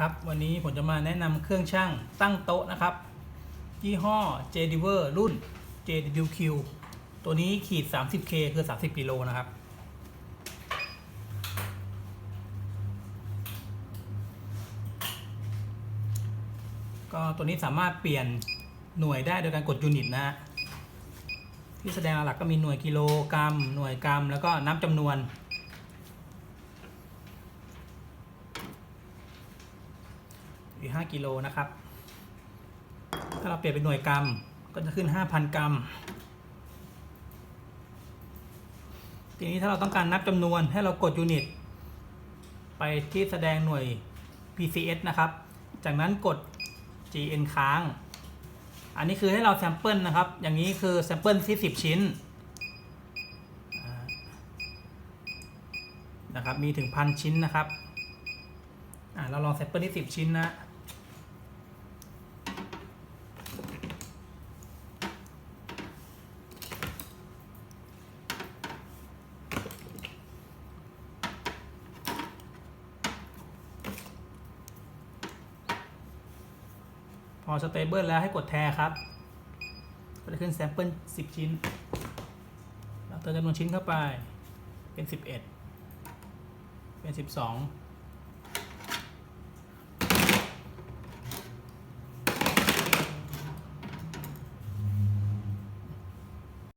ครับวันนี้ผมจะมาแนะนำเครื่องช่างตั้งโต๊ะนะครับ ยี่ห้อ j d i v e r รุ่น JWQ ตัวนี้ขีด 30K คือ 30กิโลนะครับ ก็ตัวนี้สามารถเปลี่ยนหน่วยได้โดยการกดยูนิตนะฮะที่แสดงหลักก็มีหน่วยกิโลกรัม หน่วยกรัม แล้วก็นับจำนวน อยู่ 5 กิโลนะครับ ถ้าเราเปลี่ยนเป็นหน่วยกรัมก็จะขึ้น 5,000 กรัม ทีนี้ถ้าเราต้องการนับจำนวนให้เรากดยูนิต ไปที่แสดงหน่วย PCS นะครับ จากนั้นกด GN ค้าง อันนี้คือให้เราแซมเปิลนะครับ อย่างนี้คือแซมเปิลที่ 10 ชิ้นนะครับ มีถึงพันชิ้นนะครับ อ่าเราลองแซมเปิลที่ 10 ชิ้นนะ พอสเตเบิลแล้วให้กดแทครับ ก็จะขึ้นแซมเปิล10ชิ้น เราเติมจำนวนชิ้นเข้าไป เป็น11เป็น12